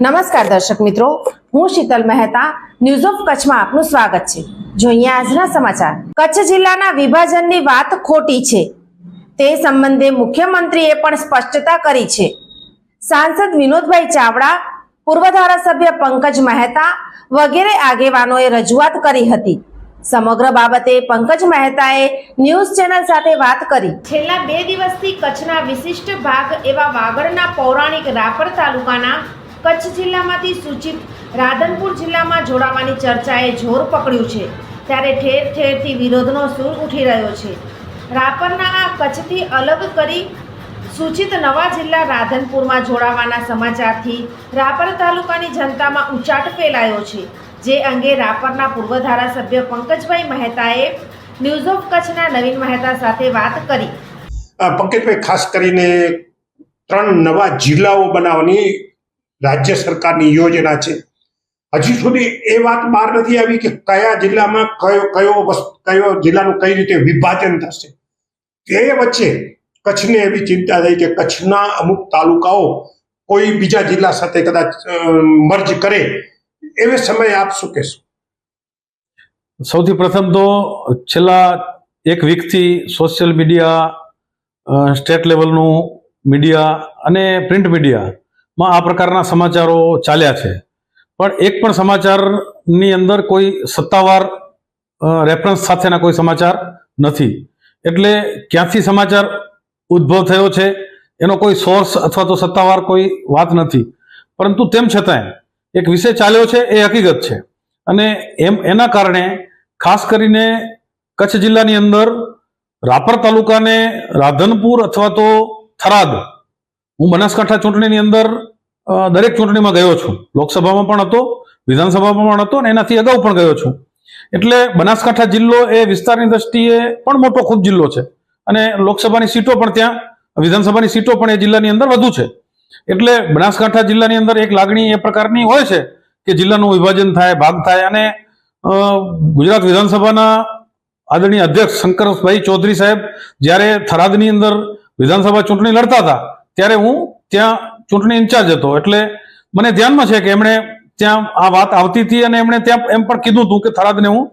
નમસ્કાર દર્શક મિત્રો, હું શીતલ મહેતા ન્યૂઝ ઓફ કચ્છમાં આપનું સ્વાગત છે. જોઈએ આજના સમાચાર, કચ્છ જિલ્લાના વિભાજનની વાત ખોટી છે. તે સંબંધે મુખ્યમંત્રીએ પણ સ્પષ્ટતા કરી છે. સાંસદ વિનોદભાઈ ચાવડા, પૂર્વ ધારાસભ્ય પંકજ મહેતા વગેરે આગેવાનોએ રજૂઆત કરી હતી. સમગ્ર બાબતે પંકજ મહેતાએ ન્યૂઝ ચેનલ સાથે વાત કરી. છેલ્લા બે દિવસથી કચ્છના વિશિષ્ટ ભાગ એવા વાગડના પૌરાણિક રાપર તાલુકાના કચ્છ જિલ્લામાંથી સૂચિત રાધનપુર જિલ્લામાં જોડાવાની ચર્ચાએ જોર પકડ્યું છે. ત્યારે ઠેર ઠેરથી વિરોધનો સૂર ઉઠી રહ્યો છે. રાપરના આ કચ્છથી અલગ કરી સૂચિત નવા જિલ્લા રાધનપુરમાં જોડાવાના સમાચારથી રાપર તાલુકાની જનતામાં ઉચાટ ફેલાયો છે. જે અંગે રાપરના પૂર્વ ધારાસભ્ય પંકજભાઈ મહેતાએ ન્યૂઝ ઓફ કચ્છના નવીન મહેતા સાથે વાત કરી. પંકજભાઈ, ખાસ કરીને ત્રણ નવા જિલ્લાઓ બનાવવાની રાજ્ય સરકારની યોજના છે. હજી સુધી એ વાત બહાર નથી આવી કે કયા જિલ્લામાં કયો કયો કયો જિલ્લાનું કઈ રીતે વિભાજન થશે. તે વચ્ચે કચ્છને એવી ચિંતા થઈ કે કચ્છના અમુક તાલુકાઓ કોઈ બીજા જિલ્લા સાથે કદાચ મર્જ કરે એવે સમયે આપ શું કહેશો? સૌથી પ્રથમ તો છેલ્લા એક વીકથી સોશિયલ મીડિયા સ્ટેટ લેવલનું મીડિયા અને પ્રિન્ટ મીડિયામાં આ પ્રકારના સમાચારો ચાલ્યા છે. પણ એક પણ સમાચારની અંદર કોઈ સત્તાવાર રેફરન્સ સાથેના કોઈ સમાચાર નથી. એટલે ક્યાંથી સમાચાર ઉદ્ભવ થયો છે, એનો કોઈ સોર્સ અથવા તો સત્તાવાર કોઈ વાત નથી. પરંતુ તેમ છતાંય એક વિષય ચાલ્યો છે, એ હકીકત છે. અને એમ, એના કારણે ખાસ કરીને કચ્છ જિલ્લાની અંદર રાપર તાલુકાને રાધનપુર અથવા તો થરાદ, હું બનાસકાંઠા ચૂંટણીની અંદર દરેક ચૂંટણીમાં ગયો છું. લોકસભામાં પણ હતો, વિધાનસભામાં પણ હતો અને એનાથી અગાઉ પણ ગયો છું. એટલે બનાસકાંઠા જિલ્લો એ વિસ્તારની દ્રષ્ટિએ પણ મોટો ખૂબ જિલ્લો છે. અને લોકસભાની સીટો પણ ત્યાં, વિધાનસભાની સીટો પણ એ જિલ્લાની અંદર વધુ છે. એટલે બનાસકાંઠા જિલ્લાની અંદર એક લાગણી એ પ્રકારની હોય છે કે જિલ્લાનું વિભાજન થાય, ભાગ થાય અને ગુજરાત વિધાનસભાના આદરણીય અધ્યક્ષ શંકરભાઈ ચૌધરી સાહેબ જ્યારે થરાદની અંદર વિધાનસભા ચૂંટણી લડતા હતા, ત્યારે હું ત્યાં ચૂંટણી ઇન્ચાર્જ હતો. એટલે મને ધ્યાનમાં છે કે એમણે ત્યાં આ વાત આવતી હતી અને એમણે ત્યાં એમ પણ કીધું હતું કે થરાદને હું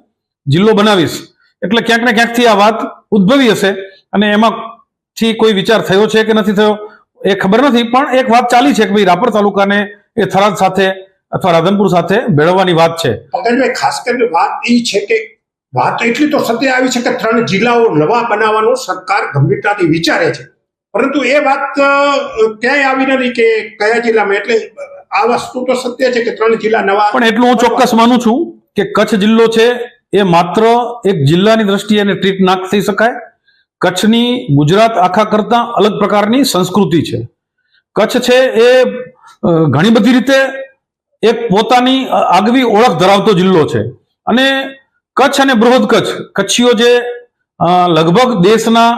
જિલ્લો બનાવીશ. એટલે ક્યાંક ને ક્યાંકથી આ વાત ઉદ્ભવી હશે અને એમાંથી કોઈ વિચાર થયો છે કે નથી થયો એ ખબર નથી. પણ એક વાત ચાલી છે કે ભાઈ રાપર તાલુકાને એ થરાદ સાથે અથવા રાધનપુર સાથે ભેળવવાની વાત છે. પંકજભાઈ ખાસ કરીને વાત એ છે કે વાત એટલી તો સત્ય આવી છે કે ત્રણ જિલ્લાઓ નવા બનાવવાનું સરકાર ગંભીરતાથી વિચારે છે. પરંતુ એ વાત ક્યાંય આવી નથી કે કયા જિલ્લામાં. એટલે આ વસ્તુ તો સત્ય છે કે ત્રણ જિલ્લા નવા પણ એટલું હું ચોક્કસ માનું છું કે કચ્છ જિલ્લો છે એ માત્ર એક જિલ્લાની દ્રષ્ટિએ એને ટ્રીટ ના થઈ શકાય. કચ્છની ગુજરાત આખા કરતા અલગ પ્રકારની સંસ્કૃતિ છે. કચ્છ છે એ ઘણી બધી રીતે એક પોતાની આગવી ઓળખ ધરાવતો જિલ્લો છે. અને કચ્છ અને બૃહદ કચ્છ, કચ્છીઓ જે લગભગ દેશના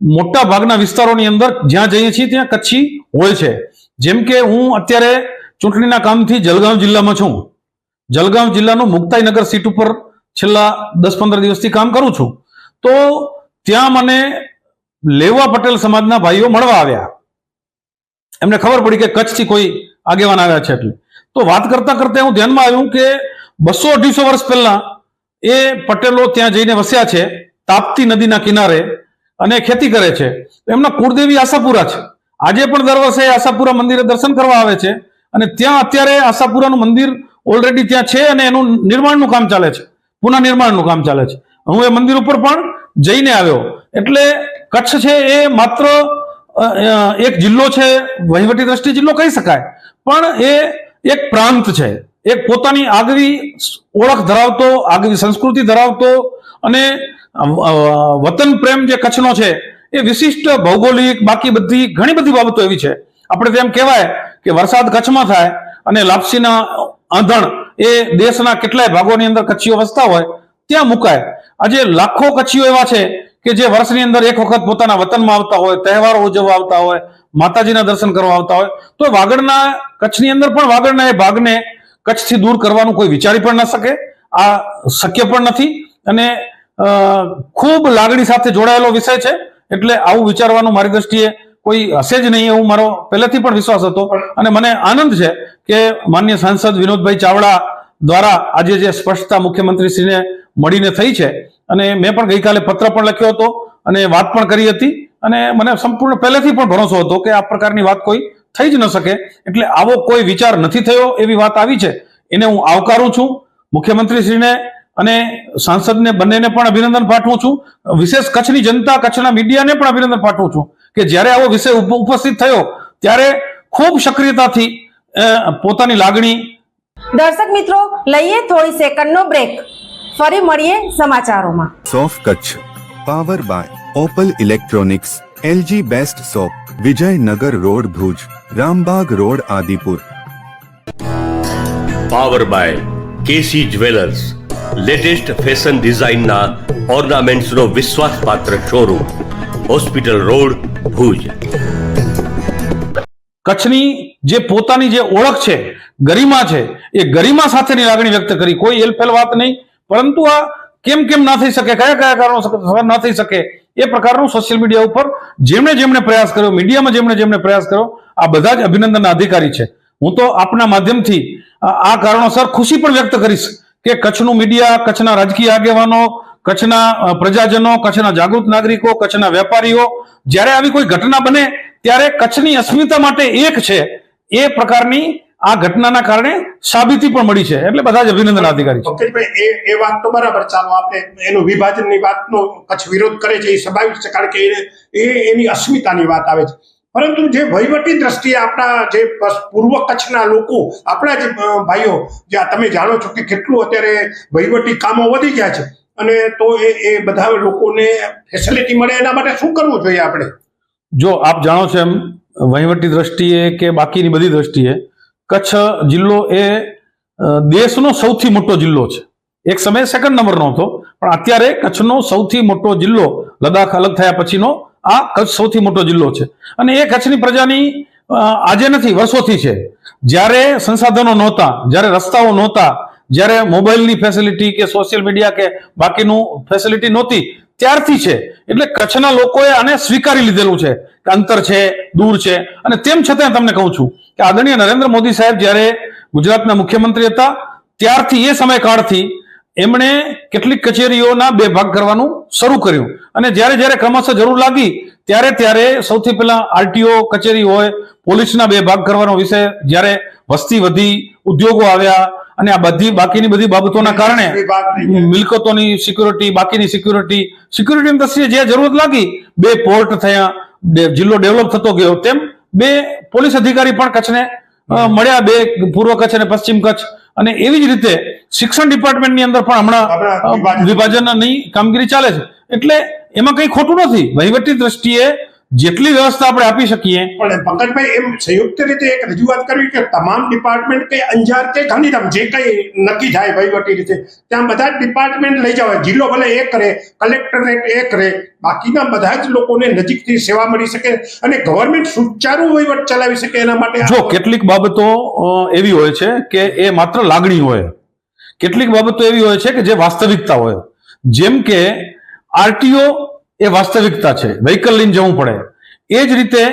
મોટા ભાગના વિસ્તારોની અંદર જ્યાં જઈએ છીએ ત્યાં કચ્છી હોય છે. જેમ કે હું અત્યારે ચૂંટણીના કામથી જલગાંવ જિલ્લામાં છું. જલગાંવ જિલ્લાનું મુક્તાઈનગર સીટ ઉપર છેલ્લા દસ પંદર દિવસથી કામ કરું છું. તો ત્યાં મને લેવા પટેલ સમાજના ભાઈઓ મળવા આવ્યા. એમને ખબર પડી કે કચ્છથી કોઈ આગેવાન આવ્યા છે એટલે. તો વાત કરતા કરતા હું ધ્યાનમાં આવ્યું કે બસો અઢીસો વર્ષ પહેલા એ પટેલો ત્યાં જઈને વસ્યા છે, તાપતી નદીના કિનારે. અને ખેતી કરે છે. એમના કુળદેવી આશાપુરા છે. આજે પણ દર વર્ષે આશાપુરા મંદિરે દર્શન કરવા આવે છે અને ત્યાં અત્યારે આશાપુરાનું મંદિર ઓલરેડી ત્યાં છે અને એનું નિર્માણનું કામ ચાલે છે. પુનઃ નિર્માણનું કામ ચાલે છે. હું એ મંદિર ઉપર પણ જઈને આવ્યો. એટલે કચ્છ છે એ માત્ર એક જિલ્લો છે. વહીવટી દ્રષ્ટિ જિલ્લો કહી શકાય. પણ એ એક પ્રાંત છે. એક પોતાની આગવી ઓળખ ધરાવતો, આગવી સંસ્કૃતિ ધરાવતો અને વતન પ્રેમ જે કચ્છનો છે, એ વિશિષ્ટ ભૌગોલિક, બાકી બધી ઘણી બધી બાબતો એવી છે. આપણે તેમ કહેવાય કે વરસાદ કચ્છમાં થાય અને લાપસીના આંધણ એ દેશના કેટલાય ભાગોની અંદર કચ્છીઓ વસતા હોય, ત્યાં મુકાય. આજે લાખો કચ્છીઓ એવા છે કે જે વર્ષની અંદર એક વખત પોતાના વતનમાં આવતા હોય, તહેવારો ઉજવવા આવતા હોય, માતાજીના દર્શન કરવા આવતા હોય. તો વાગડના કચ્છની અંદર પણ વાગડના એ ભાગને કચ્છથી દૂર કરવાનું કોઈ વિચારી પણ ન શકે. આ શક્ય પણ નથી. અને ખૂબ લાગણી સાથે જોડાયેલો વિષય છે. એટલે આવું વિચારવાનું મારી દ્રષ્ટિએ કોઈ હશે જ નહીં એવું મારો પહેલેથી પણ વિશ્વાસ હતો. અને મને આનંદ છે કે માન્ય સાંસદ વિનોદભાઈ ચાવડા દ્વારા આજે જે સ્પષ્ટતા મુખ્યમંત્રીશ્રીને મળીને થઈ છે. અને મેં પણ ગઈકાલે પત્ર પણ લખ્યો હતો અને વાત પણ કરી હતી. અને મને સંપૂર્ણ પહેલેથી પણ ભરોસો હતો કે આ પ્રકારની વાત કોઈ થઈ જ ન શકે. એટલે આવો કોઈ વિચાર નથી થયો એવી વાત આવી છે. એને હું આવકારું છું. મુખ્યમંત્રીશ્રીને અને સાંસદને બંનેને પણ અભિનંદન પાઠવું છું. વિશેષ કચ્છની જનતા કચ્છના મીડિયાને પણ અભિનંદન પાઠવું છું કે જ્યારે આવો વિષય ઉપ- ઉપસ્થિત થયો ત્યારે ખૂબ સક્રિયતાથી અ, પોતાની લાગણી દર્શક મિત્રો લઈએ થોડી સેકન્ડનો બ્રેક. ફરી મળીએ સમાચારોમાં. સોફ Kutch power by Opal electronics LG best shop Vijaynagar road Bhuj. Rambagh road Adipur. Power by KC jewellers latest fashion ડિઝાઇનના ઓર્નામેન્ટ્સનો વિશ્વાસપાત્ર શોરૂમ હોસ્પિટલ રોડ ભુજ. કચ્છની જે પોતાની જે ઓળખ છે ગરિમા છે એ ગરિમા સાથેની લાગણી વ્યક્ત કરી. કોઈ એલફેલ વાત નહીં. પરંતુ આ કેમ કેમ ના થઈ શકે કયા કયા કારણો ના થઈ શકે એ પ્રકારનું સોશિયલ મીડિયા ઉપર જેમણે જેમણે પ્રયાસ કર્યો મીડિયામાં જેમણે જેમણે પ્રયાસ કર્યો આ બધા જ અભિનંદનના અધિકારી છે. હું તો આપના માધ્યમથી આ કારણોસર ખુશી પણ વ્યક્ત કરીશ કે કચ્છનું મીડિયા, કચ્છના રાજકીય આગેવાનો, કચ્છના પ્રજાજનો, કચ્છના જાગૃત નાગરિકો, કચ્છના વેપારીઓ, જ્યારે આવી કોઈ ઘટના બને, ત્યારે કચ્છની અસ્મિતા માટે એક છે. એ પ્રકારની આ ઘટનાના કારણે સાબિતી પણ મળી છે. એટલે બધા જ અભિનંદન અધિકારી એ વાત તો બરાબર ચાલો આપણે એનું વિભાજનની વાતનો કચ્છ વિરોધ કરે છે, એ સ્વાભાવિક છે, કારણ કે એ એની અસ્મિતાની વાત આવે છે. પરંતુ જે વહીવટી દ્રષ્ટિએ આપણા જે પૂર્વ કચ્છના લોકો, આપણા જે ભાઈઓ, જે તમે જાણો છો કે કેટલું અત્યારે વહીવટી કામો વધી ગયા છે. અને તો એ એ બધા લોકોને ફેસિલિટી મળે એના માટે શું કરવું જોઈએ આપણે? જો આપ જાણો છો એમ, વહીવટી દ્રષ્ટિએ કે બાકીની બધી દ્રષ્ટિએ, કચ્છ જિલ્લો એ દેશનો સૌથી મોટો જિલ્લો છે. એક સમયે સેકન્ડ નંબરનો હતો પણ અત્યારે કચ્છનો સૌથી મોટો જિલ્લો લદાખ અલગ થયા પછીનો આ કચ્છ સૌથી મોટો જિલ્લો છે. અને એ કચ્છની પ્રજાની આજે નથી, વર્ષોથી છે. જ્યારે સંસાધનો નહોતા, જ્યારે રસ્તાઓ નહોતા, જ્યારે મોબાઈલની ફેસિલિટી કે સોશિયલ મીડિયા કે બાકીનું ફેસિલિટી નહોતી, ત્યારથી છે. એટલે કચ્છના લોકોએ આને સ્વીકારી લીધેલું છે કે અંતર છે, દૂર છે. અને તેમ છતાં તમને કહું છું કે આદરણીય નરેન્દ્ર મોદી સાહેબ જ્યારે ગુજરાતના મુખ્યમંત્રી હતા, ત્યારથી એ સમયકાળથી એમણે કેટલીક કચેરીઓના બે ભાગ કરવાનું શરૂ કર્યું. અને જ્યારે જ્યારે ક્રમશઃ જરૂર લાગી ત્યારે ત્યારે સૌથી પહેલા આરટીઓ કચેરી હોય પોલીસના બે ભાગ કરવાનો વિષય જ્યારે વસ્તી વધી ઉદ્યોગો આવ્યા અને આ બધી બાકીની બધી બાબતોના કારણે. મિલકતોની સિક્યુરિટી બાકીની સિક્યુરિટી સિક્યુરિટીની દ્રષ્ટિએ જે જરૂરત લાગી બે પોર્ટ થયા જિલ્લો ડેવલપ થતો ગયો. તેમ બે પોલીસ અધિકારી પણ કચ્છને મળ્યા બે પૂર્વ કચ્છ અને પશ્ચિમ કચ્છ. અને એવી જ રીતે શિક્ષણ ડિપાર્ટમેન્ટની અંદર પણ હમણાં હમણાં વિભાજન. વિભાજનની કામગીરી ચાલે છે એટલે એમાં કંઈ ખોટું નથી વહીવટી દ્રષ્ટિએ જેટલી વ્યવસ્થા આપણે આપી શકીએ. પણ પંકજભાઈ એમ સંયુક્ત રીતે એક રજૂઆત કરવી કે તમામ ડિપાર્ટમેન્ટ કે અંજાર કે ગાંધીધામ જે કંઈ નક્કી થાય વહીવટી રીતે ત્યાં બધા જ ડિપાર્ટમેન્ટ લઈ જવાય. જિલ્લો ભલે એક રહે કલેક્ટરેટ એક રહે બાકીના બધા જ લોકોને નજીકથી સેવા મળી શકે અને ગવર્મેન્ટ સુચારુ વહીવટ ચલાવી શકે એના માટે જો કેટલીક બાબતો એવી હોય છે કે એ માત્ર લાગણી હોય. કેટલીક બાબતો એવી હોય છે કે જે વાસ્તવિકતા હોય. જેમ કે આરટીઓ એ વાસ્તવિકતા છે. વ્હીકલ લઈને જવું પડે. એ જ રીતે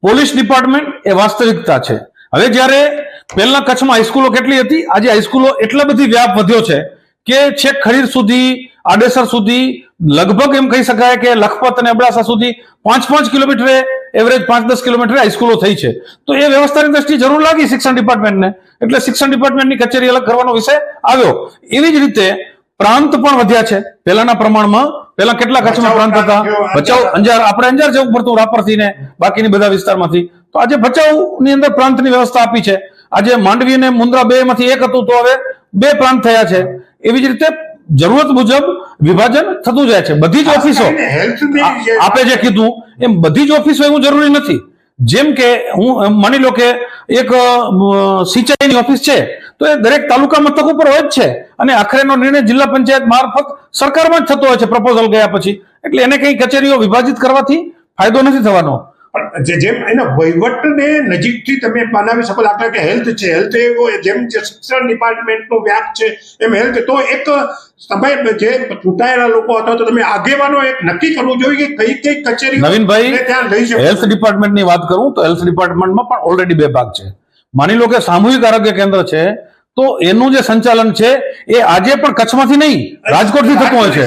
પોલીસ ડિપાર્ટમેન્ટ એ વાસ્તવિકતા છે. હવે જ્યારે પહેલા કચ્છમાં હાઈસ્કૂલો કેટલી હતી? આજે હાઈસ્કૂલો એટલા બધી વ્યાપ વધ્યો છે કે છેક ખરીર સુધી, આડેસર સુધી, લગભગ એમ કહી શકાય કે લખપત અને અબડાસા સુધી પાંચ પાંચ કિલોમીટરે એવરેજ પાંચ દસ કિલોમીટરે હાઈસ્કૂલો થઈ છે. તો એ વ્યવસ્થાની દ્રષ્ટિએ જરૂર લાગી શિક્ષણ ડિપાર્ટમેન્ટને. એટલે શિક્ષણ ડિપાર્ટમેન્ટની કચેરી અલગ કરવાનો વિષય આવ્યો. એવી જ રીતે પ્રાંત પણ વધ્યા છે. પહેલાના પ્રમાણમાં પહેલા કેટલા કચ્છમાં પ્રાંત હતા? ભચાઉ અંજાર આપણે અંજાર જવું પડતું રાપરથી ને બાકીની બધા વિસ્તારમાંથી. તો આજે ભચાઉની અંદર પ્રાંતની વ્યવસ્થા આપી છે. આજે માંડવી અને મુન્દ્રા બે માંથી એક હતું તો હવે બે પ્રાંત થયા છે. એવી જ રીતે જરૂરત મુજબ વિભાજન થતું જાય છે. બધી જ ઓફિસો આપે જે કીધું એમ બધી જ ઓફિસો એવું જરૂરી નથી. જેમ કે હું માની લો કે એક સિંચાઈની ઓફિસ છે, તો એ દરેક તાલુકા મથક ઉપર હોય જ છે. અને આખરેનો નિર્ણય જિલ્લા પંચાયત મારફત સરકારમાં જ થતો હોય છે પ્રપોઝલ ગયા પછી. એટલે એને કઈ કચેરીઓ વિભાજિત કરવાથી ફાયદો નથી થવાનો. પણ જે- જેમ એના વહીવટને નજીકથી તમે બનાવી શકો દાખલા કે હેલ્થ છે હેલ્થ એવો જેમ જે શિક્ષણ ડિપાર્ટમેન્ટનો વ્યાપ છે એમ હેલ્થ તો એક તમે જે ચૂંટાયેલા લોકો હતા તો તમે આગેવાનો એક નક્કી કરવું જોઈએ કે કઈ કઈ કચેરી નવીનભાઈ ત્યાં લઈ શકો હેલ્થ ડિપાર્ટમેન્ટની વાત કરું તો હેલ્થ ડિપાર્ટમેન્ટમાં પણ ઓલરેડી બે ભાગ છે. માની લો કે સામૂહિક આરોગ્ય કેન્દ્ર છે તો એનું જે સંચાલન છે એ આજે પણ કચ્છમાંથી નહીં રાજકોટથી થતું હોય છે.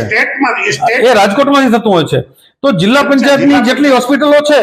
એ રાજકોટમાંથી થતું હોય છે. તો જિલ્લા પંચાયતની જેટલી હોસ્પિટલો છે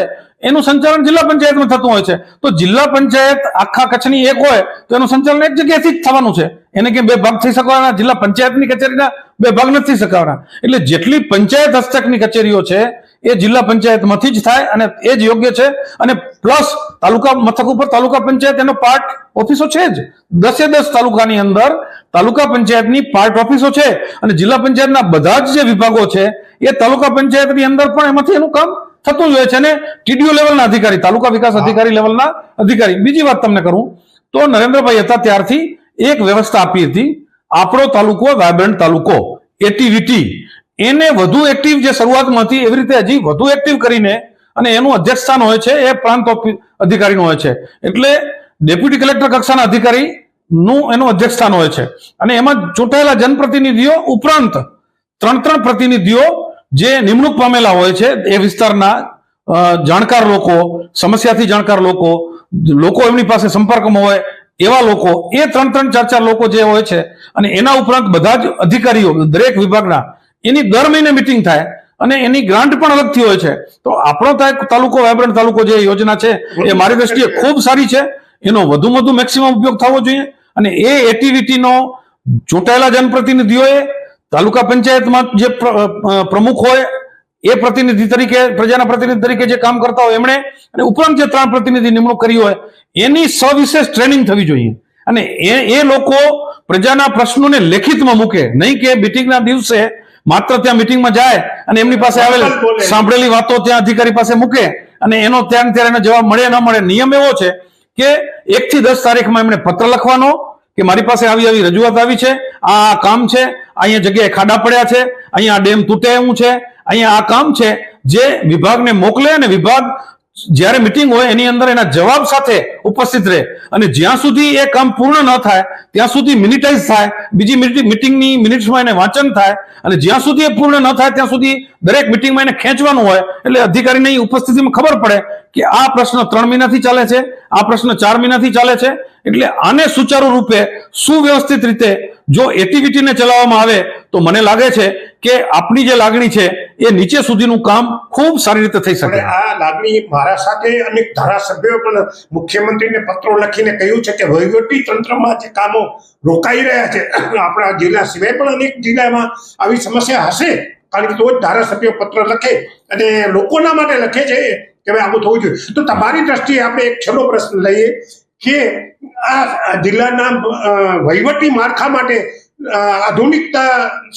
એનું સંચાલન જિલ્લા પંચાયતમાં થતું હોય છે. તો જિલ્લા પંચાયત આખા કચ્છની એક હોય, તો એનું સંચાલન એક જગ્યાએથી જ થવાનું છે. એને કે બે ભાગ થઈ શકવાના, જિલ્લા પંચાયતની કચેરીના બે ભાગ નથી શકવાના. એટલે જેટલી પંચાયત હસ્તકની કચેરીઓ છે, એ જિલ્લા પંચાયતમાંથી જ થાય અને એ જ યોગ્ય છે. અને પ્લસ તાલુકા મથક ઉપર તાલુકા પંચાયત એનો પાર્ટ ઓફિસો છે જ. દસે દસ તાલુકાની અંદર તાલુકા પંચાયતની પાર્ટ ઓફિસો છે. અને જિલ્લા પંચાયતના બધા જ જે વિભાગો છે, એ તાલુકા પંચાયતની અંદર પણ એમાંથી એનું કામ થતું જ હોય છે અને ટીડીઓ લેવલના અધિકારી તાલુકા વિકાસ અધિકારી લેવલના અધિકારી. બીજી વાત તમને કરું તો નરેન્દ્રભાઈ હતા ત્યારથી એક વ્યવસ્થા આપી હતી. આપણો તાલુકો વાયબ્રન્ટ તાલુકો એટીવીટી. એને વધુ એક્ટિવ જે શરૂઆતમાં હતી એવી રીતે હજી વધુ એક્ટિવ કરીને અને એનું અધ્યક્ષ સ્થાન હોય છે એ પ્રાંત અધિકારીનું હોય છે. એટલે ડેપ્યુટી કલેક્ટર કક્ષાના અધિકારી નું એનું અધ્યક્ષ સ્થાન હોય છે. અને એમાં ચૂંટાયેલા જનપ્રતિનિધિઓ ઉપરાંત ત્રણ ત્રણ પ્રતિનિધિઓ જે નિમણૂક પામેલા હોય છે, એ વિસ્તારના જાણકાર લોકો, સમસ્યાથી જાણકાર લોકો લોકો એમની પાસે સંપર્કમાં હોય, એવા લોકો, એ ત્રણ ત્રણ ચાર ચાર લોકો જે હોય છે, અને એના ઉપરાંત બધા જ અધિકારીઓ, દરેક વિભાગના, એની દર મહિને મિટિંગ થાય, અને એની ગ્રાન્ટ પણ અલગથી હોય છે. તો આપણો તાલુકો, વાયબ્રન્ટ તાલુકો જે યોજના છે, એ મારી દ્રષ્ટિએ ખૂબ સારી છે. એનો વધુ વધુ મેક્સિમમ ઉપયોગ થવો જોઈએ, અને એ એક્ટિવિટીનો ચૂંટાયેલા જનપ્રતિનિધિઓએ તાલુકા પંચાયતમાં જે પ્રમુખ હોય એ પ્રતિનિધિ તરીકે પ્રજાના પ્રતિનિધિ તરીકે જે કામ કરતા હોય એમણે અને ઉપરાંત જે ત્રણ પ્રતિનિધિ નિમણૂક કરી હોય એની સવિશેષ ટ્રેનિંગ થવી જોઈએ. અને એ એ લોકો પ્રજાના પ્રશ્નોને લેખિતમાં મૂકે. નહીં કે મિટિંગના દિવસે માત્ર ત્યાં મિટિંગમાં જાય અને એમની પાસે આવેલ સાંભળેલી વાતો ત્યાં અધિકારી પાસે મૂકે અને એનો ત્યાં ત્યારે એનો જવાબ મળે ન મળે નિયમ એવો છે કે એક થી દસ તારીખમાં એમણે પત્ર લખવાનો કે મારી પાસે આવી આવી રજૂઆત આવી છે, આ કામ છે, અહીંયા જગ્યાએ ખાડા પડ્યા છે, અહીંયા ડેમ તૂટે એવું છે, અહીંયા આ કામ છે, જે વિભાગને મોકલે અને વિભાગ જ્યારે મિટિંગ હોય એની અંદર એના જવાબ સાથે ઉપસ્થિત રહે. અને જ્યાં સુધી એ કામ પૂર્ણ ન થાય, ત્યાં સુધી મિનિટાઈઝ થાય, બીજી મિટિંગની મિનિટ્સમાં એને વાંચન થાય, અને જ્યાં સુધી એ પૂર્ણ ન થાય, ત્યાં સુધી દરેક મિટિંગમાં એને ખેંચવાનું હોય, એટલે અધિકારીને ઉપસ્થિતિમાં ખબર પડે કે આ પ્રશ્ન ત્રણ મહિનાથી ચાલે છે, આ પ્રશ્ન ચાર મહિનાથી ચાલે છે, એટલે આને સુચારુ રૂપે સુવ્યવસ્થિત રીતે જો એક્ટિવિટીને ચલાવવામાં આવે, તો મને લાગે છે કે આપણી જે લાગણી છે, એ નીચે સુધીનું કામ ખૂબ સારી રીતે થઈ શકે. આ લાગણી મારા સાથે અનેક ધારાસભ્યો પણ મુખ્યમંત્રીને પત્રો લખીને કહ્યું છે કે વહીવટી તંત્રમાં જે કામો રોકાઈ રહ્યા છે, આપણા જિલ્લા સિવાય પણ અનેક જિલ્લામાં આવી સમસ્યા હશે. કારણ કે તો જ ધારાસભ્યો પત્ર લખે અને લોકોના માટે લખે છે. કે ભાઈ આવું થવું જોઈએ. તો તમારી દ્રષ્ટિએ આપણે એક છેલ્લો પ્રશ્ન લઈએ કે આ જિલ્લાના વહીવટી માળખા માટે આધુનિકતા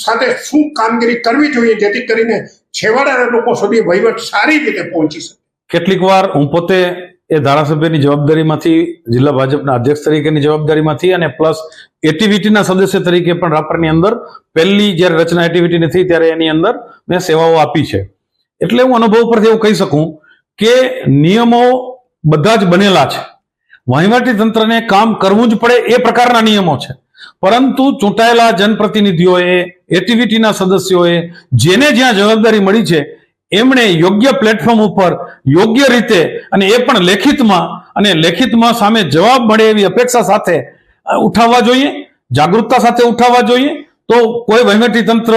સાથે શું કામગીરી કરવી જોઈએ જેથી કરીને છેવાડાના લોકો સુધી વહીવટ સારી રીતે પહોંચી શકે? કેટલીક વાર હું પોતે એ ધારાસભ્યની જવાબદારીમાંથી, જિલ્લા ભાજપના અધ્યક્ષ તરીકેની જવાબદારીમાંથી અને પ્લસ એટીવીટીના સદસ્ય તરીકે પણ રાપરની અંદર પહેલી જ્યારે રચના એટીવીટીની થઈ ત્યારે એની અંદર મેં સેવાઓ આપી છે. એટલે હું અનુભવ પરથી એવું કહી શકું કે નિયમો બધા જ બનેલા છે. વહીવટી તંત્રને કામ કરવું જ પડે એ પ્રકારના નિયમો છે. પરંતુ ચૂંટાયેલા જનપ્રતિનિધિઓએ, એટીવીટીના સદસ્યોએ, જેને જ્યાં જવાબદારી મળી છે, એમણે યોગ્ય પ્લેટફોર્મ ઉપર યોગ્ય રીતે અને એ પણ લેખિતમાં અને લેખિતમાં સામે જવાબ મળે એવી અપેક્ષા સાથે ઉઠાવવા જોઈએ, જાગૃતતા સાથે ઉઠાવવા જોઈએ. તો કોઈ વહીવટી તંત્ર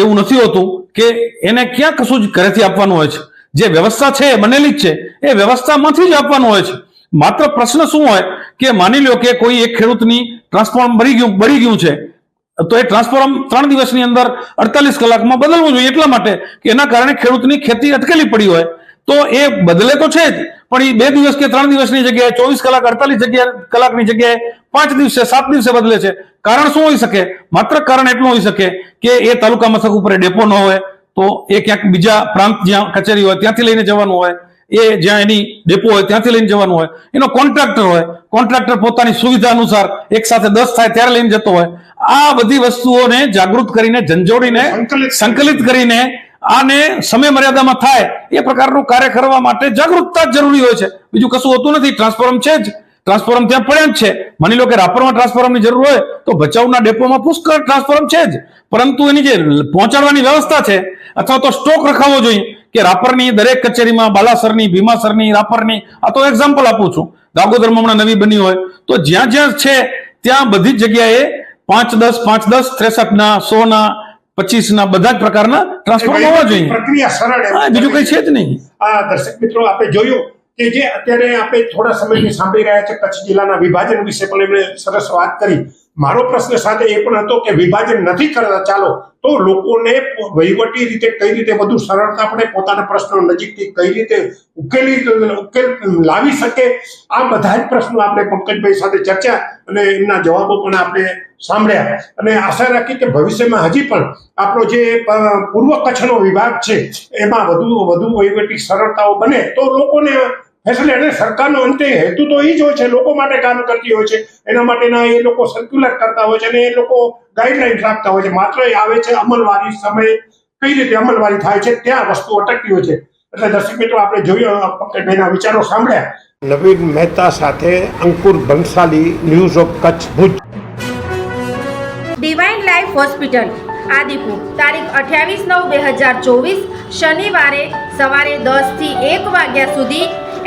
એવું નથી હોતું કે એને ક્યાં કશું જ ઘરેથી આપવાનું હોય છે. જે વ્યવસ્થા છે એ બનેલી જ છે. એ વ્યવસ્થામાંથી જ આપવાનું હોય છે. માત્ર પ્રશ્ન શું હોય કે માની લો કે કોઈ એક ખેડૂતની ટ્રાન્સફોર્મ બળી ગયું બળી ગયું છે. તો એ ટ્રાન્સફોર્મ ત્રણ દિવસની અંદર અડતાલીસ કલાકમાં બદલવું જોઈએ. એટલા માટે કે એના કારણે ખેડૂતની ખેતી અટકેલી પડી હોય. તો એ બદલે તો છે જ, પણ એ બે દિવસ કે ત્રણ દિવસની જગ્યાએ, ચોવીસ કલાક, અડતાલીસ જગ્યા, કલાકની જગ્યાએ પાંચ દિવસે, સાત દિવસે બદલે છે. કારણ શું હોઈ શકે? માત્ર કારણ એટલું હોઈ શકે કે એ તાલુકા મથક ઉપર ડેપો ન હોય તો એ ક્યાંક બીજા પ્રાંત જ્યાં કચેરી હોય ત્યાંથી લઈને જવાનું હોય એ જ્યાં એની ડેપો હોય ત્યાંથી લઈને જવાનું હોય એનો કોન્ટ્રાક્ટર હોય કોન્ટ્રાક્ટર પોતાની સુવિધા અનુસાર એક સાથે દસ થાય ત્યારે લઈને જતો હોય. આ બધી વસ્તુઓને જાગૃત કરીને ઝંઝોડીને સંકલિત. કરીને આને સમય મર્યાદામાં થાય એ પ્રકારનું કાર્ય કરવા માટે જાગૃતતા જ જરૂરી હોય છે. બીજું કશું હોતું નથી ટ્રાન્સફોર્મ છે જ. ટ્રાન્સફોર્મ ત્યાં પડ્યા જ છે. માની લો કે રાપરમાં ટ્રાન્સફોર્મની જરૂર હોય તો ભચાઉના ડેપોમાં પુષ્કળ ટ્રાન્સફોર્મ છે જ. પરંતુ એની જે પહોંચાડવાની વ્યવસ્થા છે અથવા તો સ્ટોક રખાવવો જોઈએ કે રાપરની દરેક કચેરીમાં બાલાસરની ભીમાસરની રાપરની આ તો એક્ઝામ્પલ આપું છું. દાગોદરમાં હમણાં નવી બની હોય તો જ્યાં જ્યાં છે ત્યાં બધી જ જગ્યાએ પાંચ દસ પાંચ દસ ત્રેસઠના ના સો પચીસ ના બધા જ પ્રકારના ટ્રાન્સફોર્મ હોવા જોઈએ. પ્રક્રિયા સરળ બીજું કઈ છે જ નહીં. આ દર્શક મિત્રો આપણે જોયું કે જે અત્યારે આપણે થોડા સમયથી સાંભળી રહ્યા છે કચ્છ જિલ્લાના વિભાજન વિશે પણ એમણે સરસ વાત કરી. મારો પ્રશ્ન સાથે એ પણ હતો કે વિભાજન નથી કરતા ચાલો, તો લોકોને વહીવટી રીતે કઈ રીતે વધુ સરળતા આપણે પોતાના પ્રશ્નો નજીકથી કઈ રીતે ઉકેલી, ઉકેલ લાવી શકે? આ બધા જ પ્રશ્નો આપણે પંકજભાઈ સાથે ચર્ચા અને એમના જવાબો પણ આપણે સાંભળ્યા. અને આશા રાખી કે ભવિષ્યમાં હજી પણ આપણો જે પૂર્વ કચ્છનો વિભાગ છે, એમાં વધુ વધુ વહીવટી સરળતાઓ બને તો લોકોને ફેસલે એને સરકારનો અંતે હેતુ તો એ જ હોય છે લોકો માટે કામ કરતી હોય છે. એના માટેના એ લોકો સર્ક્યુલર કરતા હોય છે અને એ લોકો ગાઈડલાઈન રાખતા હોય છે. માત્ર એ આવે છે અમલવારી સમયે કઈ રીતે અમલવારી થાય છે ત્યાં વસ્તુ અટકતી હોય છે. એટલે દર્શક મિત્રો આપણે જોયું પંકજભાઈના વિચારો સાંભળ્યા. નવીન મહેતા સાથે Ankur Bhansali news of Kutch Bhuj. Divine life hospital Adipur. તારીખ અઠ્યાવીસ નવ બે હજાર ચોવીસ શનિવારે સવારે દસથી એક વાગ્યા સુધી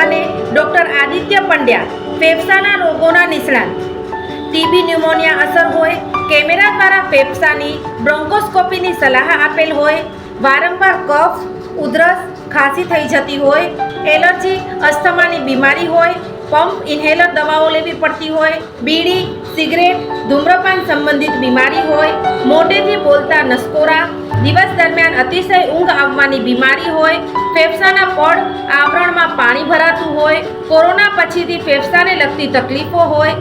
અને ડૉક્ટર આદિત્ય પંડ્યા ફેફસાના રોગોના નિષ્ણાત. ટીબી ન્યુમોનિયા અસર હોય, કેમેરા દ્વારા ફેફસાની બ્રોન્કોસ્કોપીની સલાહ આપેલ હોય, વારંવાર કફ, ઉધરસ ખાંસી થઈ જતી હોય, એલર્જી, અસ્થમાની બીમારી હોય, પંપ ઇન્હેલર દવાઓ લેવી પડતી હોય, બીડી સિગરેટ, ધૂમ્રપાન સંબંધિત બીમારી હોય મોઢેથી બોલતા નસકોરા, દિવસ દરમિયાન અતિશય ઊંઘ આવવાની બીમારી હોય, ફેફસાના પડ, આવરણમાં પાણી ભરાતું હોય, કોરોના પછીથી ફેફસાને લગતી તકલીફો હોય,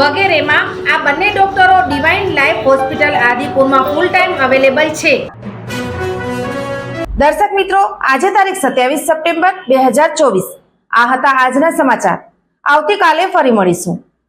વગેરેમાં આ બંને ડોક્ટરો ડિવાઇન લાઈફ હોસ્પિટલ આદિપુરમાં ફૂલ ટાઈમ અવેલેબલ છે. દર્શક મિત્રો, આજે તારીખ સત્યાવીસ સપ્ટેમ્બર બે હજાર ચોવીસ. આ હતા આજના સમાચાર. આવતીકાલે ફરી મળીશું.